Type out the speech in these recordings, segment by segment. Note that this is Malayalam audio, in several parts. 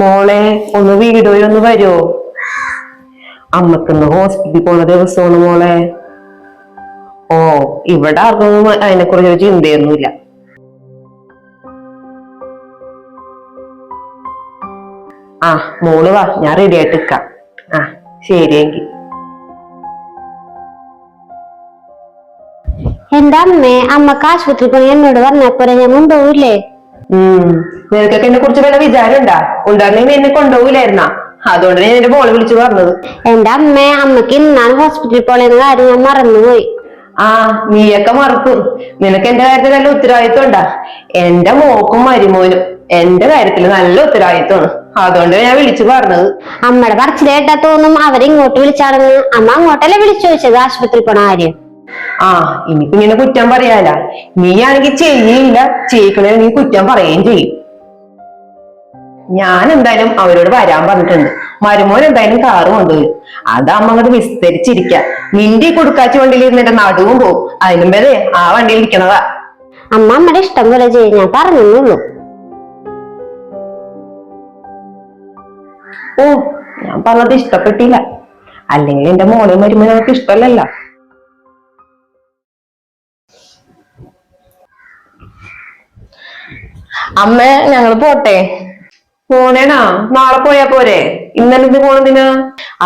മോളെ ഒന്ന് വീട് വരെ ഒന്ന് വരുമോ അമ്മക്കിന്ന് ഹോസ്പിറ്റലിൽ പോണ ദിവസമാണ് മോളെ. ഓ ഇവിടെ ആർക്കൊന്നും അതിനെ കുറിച്ച് ഒരു ചിന്തയൊന്നുമില്ല. ആ മോൾ വാ ഞാൻ റെഡി ആയിട്ട് നിക്കാം. ആ ശരിയെങ്കിൽ എന്താ അമ്മേ? അമ്മയ്ക്ക് ആശുപത്രി പോയി എന്നോട് പറഞ്ഞപ്പോരെ ഞാൻ മുമ്പ് ഉം. നിനക്കൊക്കെ എന്നെ കുറിച്ച് വല്ല വിചാരം ഉണ്ടാ ഉണ്ടായിരുന്നെങ്കിൽ എന്നെ കൊണ്ടുപോകില്ലായിരുന്നാ അതുകൊണ്ട് ഞാൻ എന്റെ മോളെ വിളിച്ചു പറഞ്ഞത്. എന്റെ അമ്മ അമ്മയ്ക്ക് ഇന്നാണ് ഹോസ്പിറ്റലിൽ പോളെന്ന കാര്യം ഞാൻ മറന്നുപോയി. ആ നീയൊക്കെ മറക്കും. നിനക്ക് എന്റെ കാര്യത്തിൽ നല്ല ഉത്തരവാദിത്വം ഉണ്ടാ എന്റെ മോക്കും മരുമോനും എന്റെ കാര്യത്തിൽ നല്ല ഉത്തരവാദിത്വമാണ്. അതുകൊണ്ട് ഞാൻ വിളിച്ചു പറഞ്ഞത്. അമ്മയുടെ പറച്ചിൽ കേട്ടാ തോന്നും അവരിങ്ങോട്ട് വിളിച്ചാണെന്ന്. അമ്മ അങ്ങോട്ടല്ലേ വിളിച്ചു ചോദിച്ചത് ആശുപത്രി പോണ കാര്യം? ആ ഇനിയിപ്പോ ഇങ്ങനെ കുറ്റം പറയാല നീ ആണെങ്കിൽ ചെയ്യില്ല. ചെയ്യിക്കണേ നീ കുറ്റം പറയുകയും ചെയ്യും. ഞാൻ എന്തായാലും അവരോട് വരാൻ പറഞ്ഞിട്ടുണ്ട്. മരുമോൻ എന്തായാലും കാറ് കൊണ്ടുവരും. അത് അമ്മ അങ്ങോട്ട് വിസ്തരിച്ചിരിക്ക. നിന്റെ കൊടുക്കാച്ചു ഇരുന്നിട്ട് നടുവും പോവും. അതിനും വരെ ആ വണ്ടിയിൽ ഇരിക്കണതാ. അമ്മ അമ്മയുടെ ഇഷ്ടം പോലെ ചെയ്യും. ഞാൻ പറഞ്ഞു ഓ ഞാൻ പറഞ്ഞത് ഇഷ്ടപ്പെട്ടില്ല. അല്ലെങ്കിൽ എന്റെ മോളെ മരുമോനെ നമുക്ക് ഇഷ്ടമല്ലല്ല. അമ്മ ഞങ്ങൾ പോട്ടെ. പോണേനാ നാളെ പോയാ പോരെ. ഇന്നലെ ഇത് പോണതിനാ?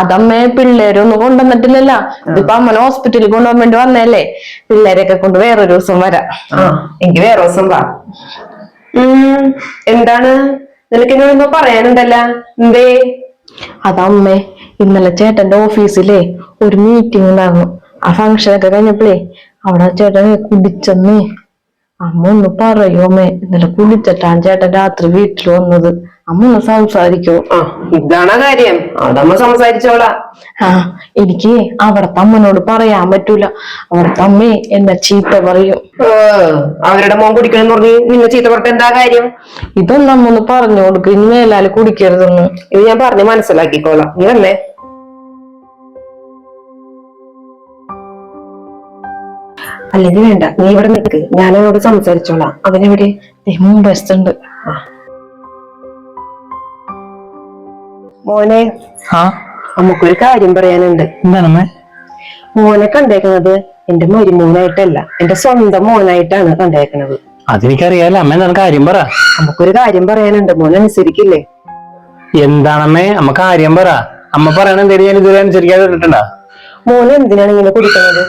അതമ്മേ പിള്ളേരൊന്നും കൊണ്ടുവന്നിട്ടില്ലല്ല. ഇതിപ്പോ അമ്മനെ ഹോസ്പിറ്റലിൽ കൊണ്ടുപോകാൻ വേണ്ടി വന്നല്ലേ പിള്ളേരെയൊക്കെ കൊണ്ട് വേറൊരു ദിവസം വരാം. എനിക്ക് വേറെ ദിവസം വാ. ഉം എന്താണ്? നിനക്ക് എന്നോട് എന്തോ പറയാനുണ്ടല്ല? എന്തേ? അതമ്മേ ഇന്നലെ ചേട്ടന്റെ ഓഫീസിലെ ഒരു മീറ്റിംഗ് ഉണ്ടായിരുന്നു. ആ ഫങ്ഷൻ ഒക്കെ കഴിഞ്ഞപ്പോഴേ അവിടെ ചേട്ടൻ കുടിച്ചെന്നേ. അമ്മ ഒന്ന് പറയൂ അമ്മേ ഇന്നലെ കുടിച്ചിട്ടാണ് ചേട്ടൻ രാത്രി വീട്ടിൽ വന്നത്. അമ്മ ഒന്ന് സംസാരിക്കോ. ആ ഇതാണ് കാര്യം. അതമ്മ സംസാരിച്ചോളാ. ആ എനിക്ക് അവിടത്തെ അമ്മനോട് പറയാൻ പറ്റൂല. അവിടത്തെ അമ്മേ എന്നെ ചീത്ത പറയും. അവരുടെ മോൻ കുടിക്കണം പറഞ്ഞു നിന്നെ ചീത്ത പറഞ്ഞിട്ട് എന്താ കാര്യം? ഇതൊന്നും അമ്മ ഒന്ന് പറഞ്ഞു കൊടുക്കും. ഇനി മേലാൽ കുടിക്കരുതെന്ന്. ഇത് ഞാൻ പറഞ്ഞ് മനസ്സിലാക്കിക്കോളാം. നീ വന്നേ. അല്ലെങ്കിൽ വേണ്ട. നീ ഇവിടെ നിൽക്ക് ഞാൻ അവനോട് സംസാരിച്ചോളാം. അവനെവിടെ? ദേ മുമ്പസ്തുണ്ട് മോനെ ആ. നമുക്കൊരു കാര്യം പറയാനുണ്ട്. എന്താണമ്മേ മോനെ കണ്ടേക്കുന്നത് എന്റെ മരുമോനായിട്ടല്ല എന്റെ സ്വന്തം മോനായിട്ടാണ് കണ്ടേക്കുന്നത് അതെനിക്കറിയാലോ അമ്മ എന്താണ് കാര്യം പറ. നമുക്കൊരു കാര്യം പറയാനുണ്ട് മോൻ അനുസരിക്കില്ലേ? എന്താണമ്മേ അമ്മ കാര്യം പറ. അമ്മ പറയണ ഞാൻ ഇതുവരെ അനുസരിക്കാതെ ഇട്ടിട്ടുണ്ടാ? മോൻ എന്തിനാണ് ഇങ്ങനെ കുടിക്കുന്നത്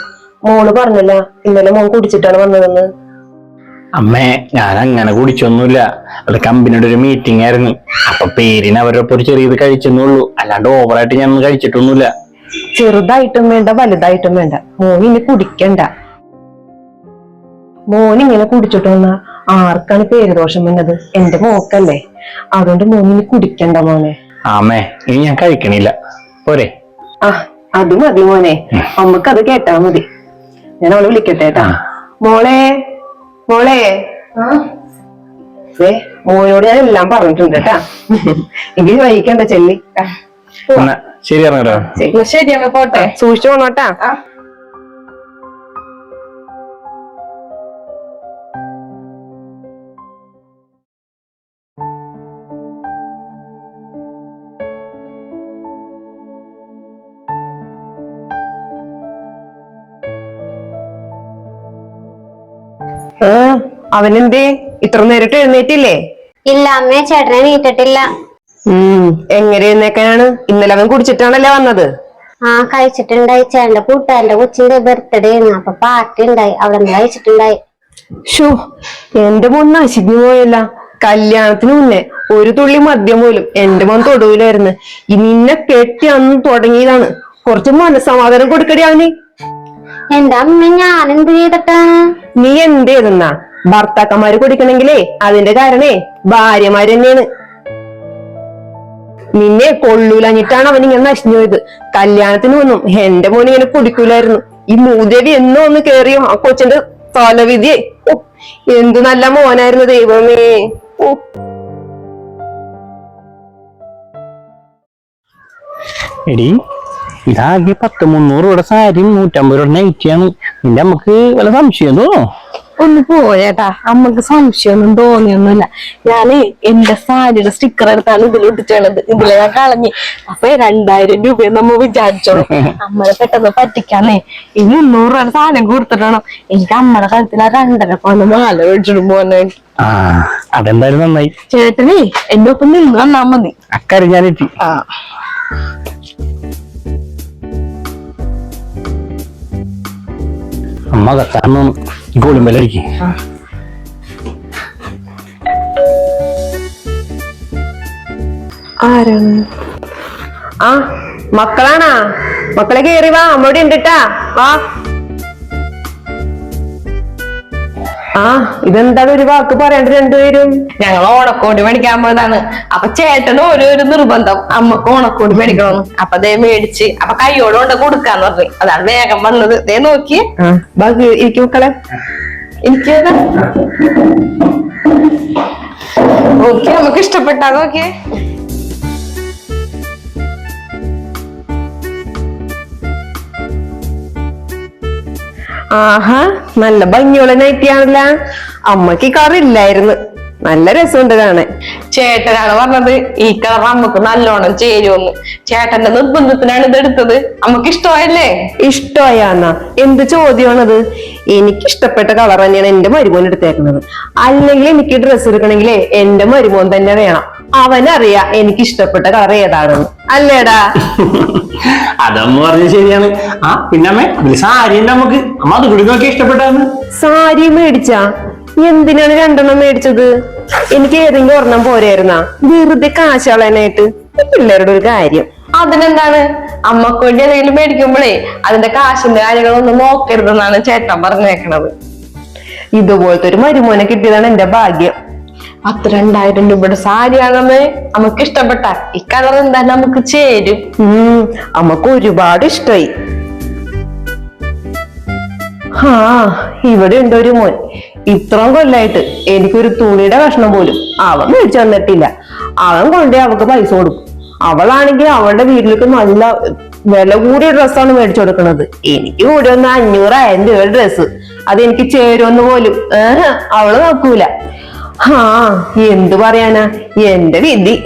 മോൾ പറഞ്ഞല്ല ഇന്നലെ മോൻ കുടിച്ചിട്ടാണ് വന്നതെന്ന്. അമ്മേ ഞാൻ അങ്ങനെ കുടിച്ചൊന്നുമില്ല. അത് കമ്പനിയുടെ ഒരു മീറ്റിംഗ് ആയിരുന്നു. അപ്പൊ പേരിന് അവരൊപ്പം ഒരു ചെറിയത് കഴിച്ചെന്നുള്ളൂ. അല്ലാണ്ട് ഓവറായിട്ട് ഞാൻ ഒന്നും കഴിച്ചിട്ടൊന്നുമില്ല. ചെറുതായിട്ടും വേണ്ട വലുതായിട്ടും വേണ്ട. മോൻ ഇനി കുടിക്കണ്ട. മോൻ ഇങ്ങനെ കുടിച്ചിട്ട് വന്നാ ആർക്കാണ് പേര് ദോഷം വന്നത്? എന്റെ മോക്കല്ലേ. അതുകൊണ്ട് മോൻ ഇനി കുടിക്കണ്ട മോനെ. ആമേ ഇനി ഞാൻ കഴിക്കണില്ല. പോരെ. ആ അത് മതി മോനെ. അമ്മയ്ക്ക് അത് കേട്ടാ മതി. ഞാൻ അവളെ വിളിക്കട്ടെ കേട്ടാ. മോളെ മോളെ. മോനോട് ഞാൻ എല്ലാം പറഞ്ഞിട്ടുണ്ട് കേട്ടാ. എനിക്ക് വഹിക്കണ്ട ചെല്ലി. ശരി ശരി. പോട്ടെ. സൂക്ഷിച്ചു പോണോട്ടാ. അവനെന്തേ? ഇത്ര നേരിട്ട് എഴുന്നേറ്റില്ലേ? ഇല്ല അമ്മേ ചേട്ടനെ നീട്ടിട്ടില്ല. ഉം എങ്ങനെ എഴുന്നേക്കാനാണ്? ഇന്നലെ അവൻ കുടിച്ചിട്ടാണല്ലേ വന്നത്? ആ കഴിച്ചിട്ടുണ്ടായി. ചേട്ടന്റെ കൂട്ടുകാരന്റെ കൊച്ചിന്റെ ബർത്ത്ഡേ ആയിരുന്നു. അപ്പൊ പാർട്ടി ഉണ്ടായി. അവിടെ നിന്ന് കഴിച്ചിട്ടുണ്ടായി. ഷോ എന്റെ മോൻ നശിഞ്ഞു പോയല്ല. കല്യാണത്തിന് മുന്നേ ഒരു തുള്ളി മദ്യം പോലും എന്റെ മോൻ തൊടുവിലായിരുന്നു നിന്നെ കെട്ടി അന്ന് തുടങ്ങിയതാണ്. കുറച്ച് മനസ്സമാധാനം കൊടുക്കടി അവന്. എന്റെ അമ്മ ഞാൻ എന്ത് ചെയ്തിട്ടാ നീ എന്ത് ചെയ്തെന്നാ? ഭർത്താക്കന്മാര് കുടിക്കണെങ്കിലേ അതിന്റെ കാരണേ ഭാര്യമാര് തന്നെയാണ് നിന്നെ കൊള്ളൂലഞ്ഞിട്ടാണ് അവൻ ഇങ്ങനെ നശിഞ്ഞു പോയത് കല്യാണത്തിന് ഒന്നും എന്റെ മോൻ ഇങ്ങനെ കുടിക്കൂലായിരുന്നു. ഈ മൂദേവി എന്നോ ഒന്ന് കേറിയോ? ആ കൊച്ചിന്റെ തലവിധിയെ എന്തു നല്ല മോനായിരുന്നു ദൈവമേ. എടി ഇതാകെ പത്ത് മുന്നൂറ് രൂപയുടെ സാരി നൂറ്റമ്പത് രൂപയുടെ നൈറ്റിയാണ് നിന്റെ നമുക്ക് വല്ല സംശയം തോന്നോ ഒന്ന് പോയേട്ടാ. അമ്മയ്ക്ക് സംശയമൊന്നും തോന്നിയൊന്നുമില്ല. ഞാൻ എന്റെ സാരിയുടെ സ്റ്റിക്കർ എടുത്താണ് ഇതിൽ ഇട്ടിട്ടുള്ളത്. ഇതിലെ ഞാൻ കളഞ്ഞ്. അപ്പൊ രണ്ടായിരം രൂപ നമ്മ വിചാരിച്ചോളൂ. അമ്മനെ പെട്ടെന്ന് പറ്റിക്കാന്നേ. ഈ മുന്നൂറ് രൂപ സാധനം കൊടുത്തിട്ടാണോ എനിക്ക് അമ്മയുടെ കാര്യത്തിൽ ആ രണ്ടര പോലെ മാല മേടിച്ചിട്ട് പോകാനായിട്ട് ആ അതെന്തായാലും നന്നായി. ചേട്ടനേ എന്റെ ഒപ്പം നിന്ന് വന്നാ മതി. അക്കാര്യം ഞാനെത്തി ആ. അമ്മ കത്താന്ന് ഗോളിമ്പലടിക്ക് ആരാണ്? ആ മക്കളാണാ. മക്കളെ കയറി വാ. അമ്മ ഇവിടെ ഉണ്ടിട്ടാ. വാ. ആ ഇതെന്താണ് ഒരു വാക്ക് പറയണ്ട രണ്ടുപേരും? ഞങ്ങൾ ഓണക്കോടി മേടിക്കാൻ പോയതാണ് അപ്പൊ ചേട്ടന് ഓരോരോ നിർബന്ധം. അമ്മയ്ക്ക് ഓണക്കോടി മേടിക്കണം അപ്പൊ ദേ മേടിച്ച് അപ്പൊ കൈയോടെ കൊണ്ട് കൊടുക്കാന്ന് പറഞ്ഞു. അതാണ് വേഗം വന്നത് ദേ നോക്കി. ബാക്കി ഇരിക്ക് മക്കളെ. എനിക്ക് നോക്കി നമുക്ക് ഇഷ്ടപ്പെട്ടാ നോക്കിയേ ആഹാ നല്ല ഭംഗിയുള്ള നൈറ്റിയാണല്ല അമ്മയ്ക്ക് കളർ ഇല്ലായിരുന്നു. നല്ല രസമുണ്ട് കാണാൻ. ചേട്ടനാണ് പറഞ്ഞത് ഈ കളർ അമ്മയ്ക്ക് നല്ലോണം ചേരുമെന്ന് ചേട്ടന്റെ നിർബന്ധത്തിനാണ് ഇത് എടുത്തത്. അമ്മയ്ക്ക് ഇഷ്ടമായല്ലേ? ഇഷ്ടമായാന്ന. എന്ത് ചോദ്യമാണത്? എനിക്ക് ഇഷ്ടപ്പെട്ട കളർ തന്നെയാണ് എന്റെ മരുമോൻ എടുത്തേക്കുന്നത്. അല്ലെങ്കിൽ എനിക്ക് ഡ്രസ്സ് എടുക്കണമെങ്കിലേ എന്റെ മരുമോൻ തന്നെ വേണം. അവനറിയാ എനിക്ക് ഇഷ്ടപ്പെട്ട കളർ ഏതാണെന്ന്. അല്ലേടാ? അതമ്മ പറഞ്ഞ ശരിയാണ്. ആ പിന്നെ അമ്മേ സാരി ഉണ്ട് നമുക്ക് അമ്മ അത് കൂടി നോക്കി ഇഷ്ടപ്പെട്ടാന്ന്. സാരി മേടിച്ചാ? എന്തിനാണ് രണ്ടെണ്ണം മേടിച്ചത്? എനിക്ക് ഏതെങ്കിലും ഒരെണ്ണം പോരായിരുന്നാ വെറുതെ കാശാളനായിട്ട് പിള്ളേരുടെ ഒരു കാര്യം. അതിനെന്താണ്? അമ്മയ്ക്ക് വേണ്ടി എന്തെങ്കിലും മേടിക്കുമ്പോഴേ അതിന്റെ കാശിന്റെ കാര്യങ്ങളൊന്നും നോക്കരുതെന്നാണ് ചേട്ടൻ പറഞ്ഞേക്കണത്. ഇതുപോലത്തെ ഒരു മരുമോനെ കിട്ടിയതാണ് എന്റെ ഭാഗ്യം. പത്ത് രണ്ടായിരം രൂപയുടെ സാരിയാണെന്ന് നമുക്ക് ഇഷ്ടപ്പെട്ട ഈ കളർ എന്താ നമുക്ക് ചേരും. നമുക്ക് ഒരുപാട് ഇഷ്ടമായി ആ ഇവിടെ ഉണ്ട് ഒരു മോൻ. ഇത്രയും കൊല്ലായിട്ട് എനിക്കൊരു തുണിയുടെ കഷ്ണം പോലും അവൻ മേടിച്ചു തന്നിട്ടില്ല. അവൻ കൊണ്ടേ അവൾക്ക് പൈസ കൊടുക്കും. അവളാണെങ്കിൽ അവളുടെ വീട്ടിലേക്ക് നല്ല വില കൂടിയ ഡ്രസ്സാണ് മേടിച്ചു കൊടുക്കുന്നത്. എനിക്ക് കൂടി ഒന്ന് അഞ്ഞൂറായിരം രൂപ ഡ്രസ്സ് അത് എനിക്ക് ചേരുമെന്ന് പോലും അവൾ നോക്കൂല. ആ എന്തു പറയാനാ? എന്റെ വിധി.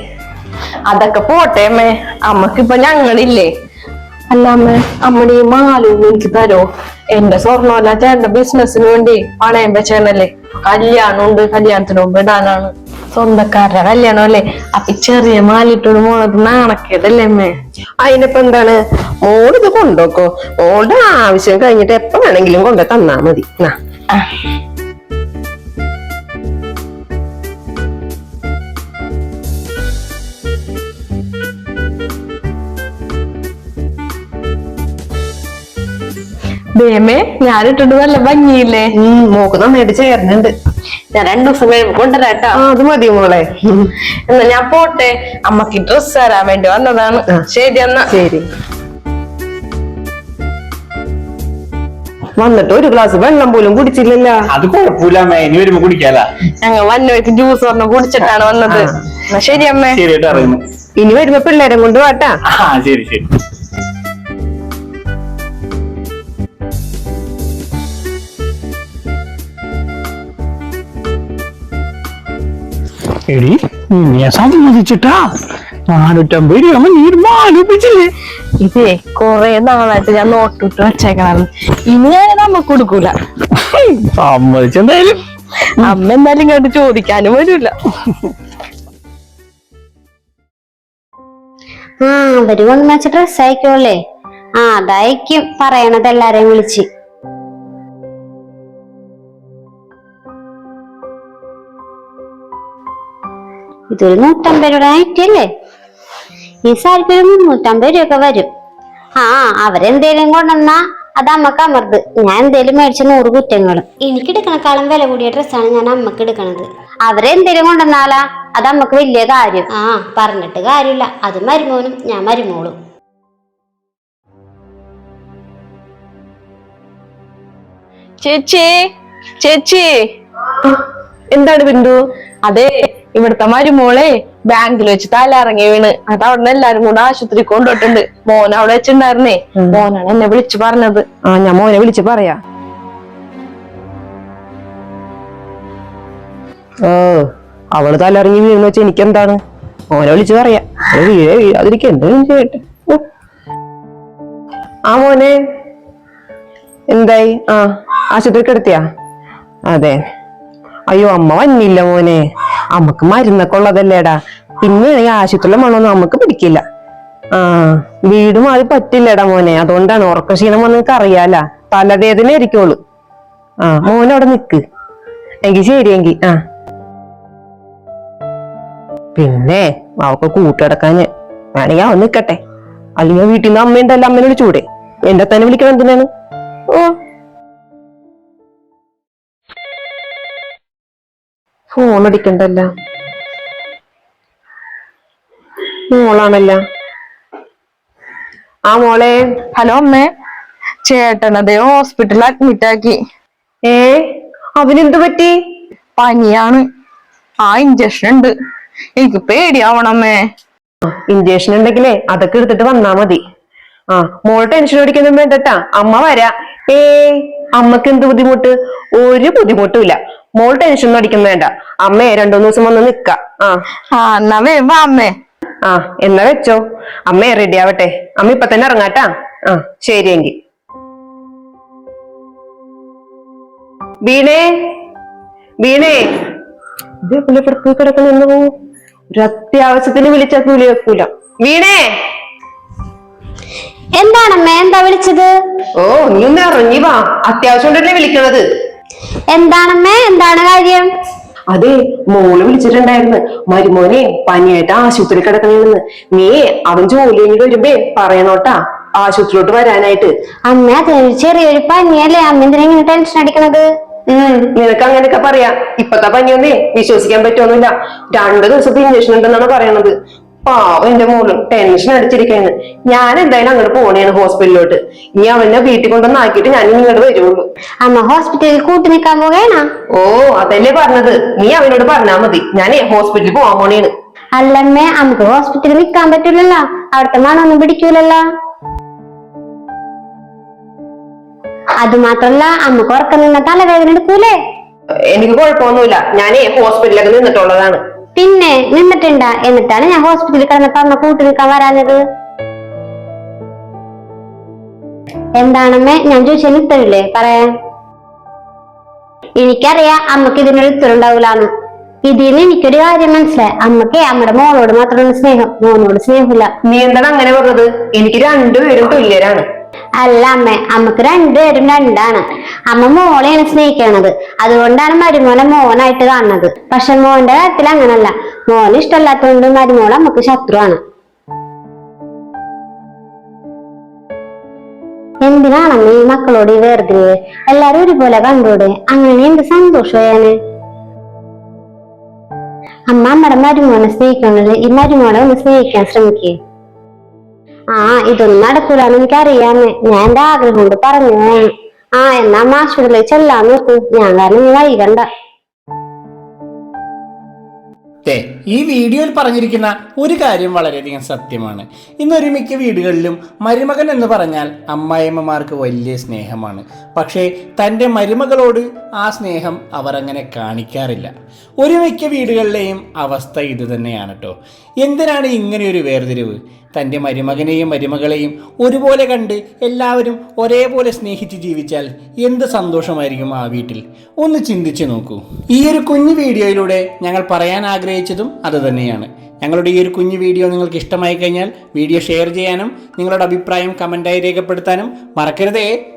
അതൊക്കെ പോട്ടെ അമ്മേ. അമ്മക്കിപ്പൊ ഞങ്ങളില്ലേ? അല്ല അമ്മ അമ്മയുടെ ഈ മാലൂന്ന് എനിക്ക് തരോ? എന്റെ സ്വർണമല്ല ചേട്ടന്റെ ബിസിനസിന് വേണ്ടി പണയം വെച്ചേണല്ലേ കല്യാണം ഉണ്ട് കല്യാണത്തിന് മുമ്പ് ഇടാനാണ്. സ്വന്തക്കാരുടെ കല്യാണം അല്ലേ? അപ്പൊ ചെറിയ മാലിട്ടൊരു മോളത് നാണക്കേടല്ലേ അമ്മേ? അതിനിപ്പോ എന്താണ്? മോളിത് കൊണ്ടുവക്കോ കൊണ്ടോക്കോ. മോളുടെ ആവശ്യം കഴിഞ്ഞിട്ട് എപ്പോ വേണമെങ്കിലും കൊണ്ടു തന്നാ മതി. നാ. ആ. ദേമേ ഞാനിട്ടുണ്ട്. നല്ല ഭംഗിയില്ലേ? മോക്ക് നന്നായിട്ട് ചേർന്നുണ്ട് ഞാൻ രണ്ടു ദിവസം കഴിയുമ്പോ കൊണ്ടുവരാട്ടോ ആ അത് മതി മോളെ. എന്നാ ഞാൻ പോട്ടെ. അമ്മയ്ക്ക് ഡ്രസ് തരാൻ വേണ്ടി വന്നതാണ്. ശരി എന്നാ. ശരി. വന്നിട്ട് ഒരു ഗ്ലാസ് വെള്ളം പോലും കുടിച്ചില്ലല്ലോ. അത് കുഴപ്പമില്ല അമ്മ. ഇനി വരുമ്പോ കുടിക്കാല. ഞങ്ങൾ വന്നവർക്ക് ജ്യൂസ് പറഞ്ഞു കുടിച്ചിട്ടാണ് വന്നത്. ശരി അമ്മ. ശരി അമ്മേ ശരിയായിട്ട് അറിയുന്നു. ഇനി വരുമ്പോ പിള്ളേരെ കൊണ്ട് വാട്ടാ. ശരി ശരി. എടി ഞാൻ സമ്മതിച്ചിട്ടാ? നാനൂറ്റമ്പത് രൂപ നീ ഒരു മാലിപ്പിച്ചില്ലേ ഇതേ കൊറേ നാളായിട്ട് ഞാൻ നോട്ടിട്ട് വെച്ചേക്കണം ഇനി ഞാൻ നമുക്ക് കൊടുക്കൂല. സമ്മതിച്ചെന്തായാലും. അമ്മ എന്തായാലും ഇങ്ങോട്ട് ചോദിക്കാനും വരൂല. ആ അവർ കൊണ്ട് വെച്ച ഡ്രസ് ആ അതായിരിക്കും പറയണത് എല്ലാരെയും വിളിച്ച്. ഇതൊരു നൂറ്റമ്പത് രൂപ ആയിട്ടല്ലേ ഈ സാരിക്ക് ഒരു മുന്നൂറ്റമ്പത് രൂപ വരും. ആ അവരെന്തേലും കൊണ്ടുവന്നാ അത് അമ്മയ്ക്ക് അമർത്. ഞാൻ എന്തേലും മേടിച്ച നൂറ് കുറ്റങ്ങളും. എനിക്ക് എടുക്കണക്കാളും വില കൂടിയ ഡ്രസ്സാണ് ഞാൻ അമ്മയ്ക്ക് എടുക്കണത്. അവരെന്തേലും കൊണ്ടുവന്നാലാ അത് അമ്മയ്ക്ക് വലിയ കാര്യം. ആ പറഞ്ഞിട്ട് കാര്യമില്ല. അത് മരുമോനും ഞാൻ മരുമോളും. ചേച്ചി ചേച്ചി. എന്താണ് ബിന്ദു? അതെ. ഇവിടുത്തെ മരുമോളെ ബാങ്കിൽ വെച്ച് തലയിറങ്ങി വീണ്. അത് അവിടെ എല്ലാരും കൂടെ ആശുപത്രി കൊണ്ടുപോയിട്ടുണ്ട്. മോൻ അവിടെ വെച്ചിട്ടുണ്ടായിരുന്നേ. മോനാണ് എന്നെ വിളിച്ചു പറഞ്ഞത്. ആ ഞാൻ മോനെ വിളിച്ചു പറയാ. ഓ അവൾ തലയിറങ്ങി വീണെന്ന് വെച്ചാൽ എനിക്കെന്താണ്? മോനെ വിളിച്ചു പറയാ. വീഴേ എന്തെങ്കിലും ചെയ്യട്ടെ. ആ മോനെ. എന്തായി? ആ ആശുപത്രി കിടത്തിയാ? അതെ. അയ്യോ അമ്മ വന്നില്ല മോനെ. അമ്മയ്ക്ക് മരുന്നൊക്കെ ഉള്ളതല്ലേടാ? പിന്നെ ഈ ആശുപത്രിയിലെ മണമൊന്നും അമ്മയ്ക്ക് പിടിക്കില്ല. ആ വീടും അത് പറ്റില്ലടാ മോനെ. അതുകൊണ്ടാണ് ഉറക്കക്ഷീണം വന്ന് നിനക്ക് അറിയാല തലവേദന ആയിരിക്കുള്ളൂ. ആ മോനെ അവിടെ നിക്ക്. എങ്കി ശരിയെങ്കി ആ. പിന്നെ അവക്ക് കൂട്ടിടക്കാൻ വേണമെങ്കിൽ അവൻ നിക്കട്ടെ. അല്ലെങ്കിൽ വീട്ടിൽ നിന്ന് അമ്മയുണ്ടല്ലോ അമ്മേനെ വിളിച്ചൂടെ എന്റെ തന്നെ വിളിക്കണം എന്തിനാണ്? ഓ ഫോൺ അടിക്കണ്ടല്ല മോളാണല്ല. ആ മോളെ. ഹലോ അമ്മേ. ചേട്ടനതേ ഹോസ്പിറ്റലിൽ അഡ്മിറ്റ് ആക്കി. ഏ? അവനെന്ത് പറ്റി? പനിയാണ്. ആ ഇഞ്ചക്ഷൻ ഉണ്ട്. എനിക്ക് പേടിയാവണമ്മേ ഇഞ്ചക്ഷൻ ഉണ്ടെങ്കിലേ അതൊക്കെ എടുത്തിട്ട് വന്നാ മതി. ആ മോൾ ടെൻഷൻ അടിക്കൊന്നും വേണ്ടട്ടാ. അമ്മ വരാ. ഏ അമ്മയ്ക്ക് എന്ത് ബുദ്ധിമുട്ട്? ഒരു ബുദ്ധിമുട്ടും ഇല്ല. മോൾ ടെൻഷൻ ഒന്നും അടിക്കുന്ന വേണ്ട അമ്മേ രണ്ടുമൂന്ന് ദിവസം വന്ന് നിക്ക. ആ. ആ എന്നാ വേഗം വാ അമ്മേ. ആ എന്നാ വെച്ചോ. അമ്മേ റെഡി ആവട്ടെ. അമ്മ ഇപ്പൊ തന്നെ ഇറങ്ങാട്ടാ. ആ ശരിയെങ്കി വീണേ വീണേ ഇത് പുള്ളി പുറത്ത് കിടക്കുന്ന ഒരു അത്യാവശ്യത്തിന് വിളിച്ചാൽ കൂലി വെക്കൂല. വീണേ എന്താണമ്മേ എന്താ വിളിച്ചത്? ഓ നീ ഒന്ന് ഇറങ്ങി വാ. അത്യാവശ്യം കൊണ്ടല്ലേ വിളിക്കണത്. എന്താണമ്മേ എന്താണ് കാര്യം? അതെ മോൾ വിളിച്ചിട്ടുണ്ടായിരുന്നു. മരുമോനെ പനിയായിട്ട് ആശുപത്രി കിടക്കണെന്ന്. നീ അവൻ ജോലി കഴിഞ്ഞിട്ട് വരുമ്പേ പറയണോട്ടാ ആശുപത്രിയിലോട്ട് വരാനായിട്ട്. അമ്മ അതൊരു ചെറിയൊരു പനിയല്ലേ? അമ്മ എന്തിനാ ഇങ്ങനെ ടെൻഷൻ അടിക്കണത്? നിനക്ക് അങ്ങനെയൊക്കെ പറയാ. ഇപ്പത്തെ പനിയൊന്നേ വിശ്വസിക്കാൻ പറ്റുമൊന്നുമില്ല രണ്ടു ദിവസത്തെ ഇഞ്ചക്ഷൻ ഉണ്ടെന്നാണ് പറയണത്. പാവം എന്റെ മോൾ. ടെൻഷൻ അടിച്ചിരിക്കുന്നു ഞാൻ എന്തായാലും അങ്ങോട്ട് പോണേണ് ഹോസ്പിറ്റലിലോട്ട്. ഇനി അവനെ വീട്ടിൽ കൊണ്ടൊന്ന് ആക്കിയിട്ട് ഞാൻ ഇങ്ങോട്ട് വരുള്ളൂ. അമ്മ ഹോസ്പിറ്റലിൽ കൂട്ടി നിൽക്കാൻ പോകേണ ഓ അതല്ലേ പറഞ്ഞത്. നീ അവനോട് പറഞ്ഞാ മതി. ഞാൻ ഹോസ്പിറ്റലിൽ പോവാൻ പോണേണ്. അല്ലമ്മേ നമുക്ക് ഹോസ്പിറ്റലിൽ നിൽക്കാൻ പറ്റൂലല്ലോ. അവിടുത്തെ മണൊന്നും പിടിക്കൂലല്ലോ. അത് മാത്രല്ല അമ്മയ്ക്ക് ഉറക്കം നിന്ന തലവേദന എടുക്കൂലേ? എനിക്ക് കുഴപ്പമൊന്നുമില്ല. ഞാനേ ഹോസ്പിറ്റലിലൊക്കെ നിന്നിട്ടുള്ളതാണ്. പിന്നെ നിന്നിട്ടുണ്ടാ എന്നിട്ടാണ് ഞാൻ ഹോസ്പിറ്റലിൽ കിടന്നപ്പോ അമ്മ കൂട്ടി നിൽക്കാൻ വരാഞ്ഞത്. എന്താണമ്മേ? ഞാൻ ചോദിച്ചതിന് ഉത്തരവില്ലേ പറയാൻ എനിക്കറിയാം അമ്മയ്ക്ക് ഇതിനൊരു ഉത്തരവുണ്ടാവൂലാന്ന് ഇതിന് എനിക്കൊരു കാര്യം മനസ്സിലായി. അമ്മയ്ക്ക് അമ്മയുടെ മോളോട് മാത്രമാണ് സ്നേഹം. മോനോട് സ്നേഹമില്ല. നീ എന്താണ് അങ്ങനെ പറഞ്ഞത്? എനിക്ക് രണ്ടുപേരും തുല്യരാണ്. അല്ല അമ്മ അമ്മയ്ക്ക് രണ്ടുപേരും രണ്ടാണ്. അമ്മ മോളെയാണ് സ്നേഹിക്കണത്. അതുകൊണ്ടാണ് മരുമോനെ മോനായിട്ട് കാണുന്നത്. പക്ഷെ മോന്റെ കാര്യത്തിൽ അങ്ങനല്ല. മോന് ഇഷ്ടമല്ലാത്തതുകൊണ്ട് മരുമോൾ അമ്മയ്ക്ക് ശത്രുവാണ്. എന്തിനാണമ്മ ഈ മക്കളോട് ഈ വേർതിരിവ് എല്ലാരും ഒരുപോലെ കണ്ടൂടെ? അങ്ങനെ എന്ത് സന്തോഷമായാണ്? അമ്മ അമ്മയുടെ മരുമോനെ സ്നേഹിക്കണത് ഈ മരുമോളെ ഒന്ന് സ്നേഹിക്കാൻ ശ്രമിക്കേ. ആ ഇതൊന്നും നടക്കൂലെന്ന് എനിക്കറിയാന്ന്. ഞാൻ എന്റെ ആഗ്രഹം കൊണ്ട് പറഞ്ഞു. ആ എന്നാ മാഷുകളിൽ ചെല്ലാന്ന് നോക്കൂ. ഞാൻ കാരണം നീ വൈകണ്ട. ഈ വീഡിയോയിൽ പറഞ്ഞിരിക്കുന്ന ഒരു കാര്യം വളരെയധികം സത്യമാണ്. ഇന്നൊരു മിക്ക വീടുകളിലും മരുമകൻ എന്ന് പറഞ്ഞാൽ അമ്മായിയമ്മമാർക്ക് വലിയ സ്നേഹമാണ്. പക്ഷേ തന്റെ മരുമകളോട് ആ സ്നേഹം അവർ അങ്ങനെ കാണിക്കാറില്ല. ഒരു മിക്ക വീടുകളിലെയും അവസ്ഥ ഇതുതന്നെയാണ് കേട്ടോ എന്തിനാണ് ഇങ്ങനെയൊരു വേർതിരിവ്? തന്റെ മരുമകനെയും മരുമകളെയും ഒരുപോലെ കണ്ട് എല്ലാവരും ഒരേപോലെ സ്നേഹിച്ച് ജീവിച്ചാൽ എന്ത് സന്തോഷമായിരിക്കും ആ വീട്ടിൽ? ഒന്ന് ചിന്തിച്ചു നോക്കൂ. ഈ ഒരു കുഞ്ഞു വീഡിയോയിലൂടെ ഞങ്ങൾ പറയാൻ ആഗ്രഹിച്ചതും അതുതന്നെയാണ് ഞങ്ങളുടെ ഈ ഒരു കുഞ്ഞു വീഡിയോ നിങ്ങൾക്ക് ഇഷ്ടമായി കഴിഞ്ഞാൽ വീഡിയോ ഷെയർ ചെയ്യാനും നിങ്ങളുടെ അഭിപ്രായം കമന്റായി രേഖപ്പെടുത്താനും മറക്കരുതേ.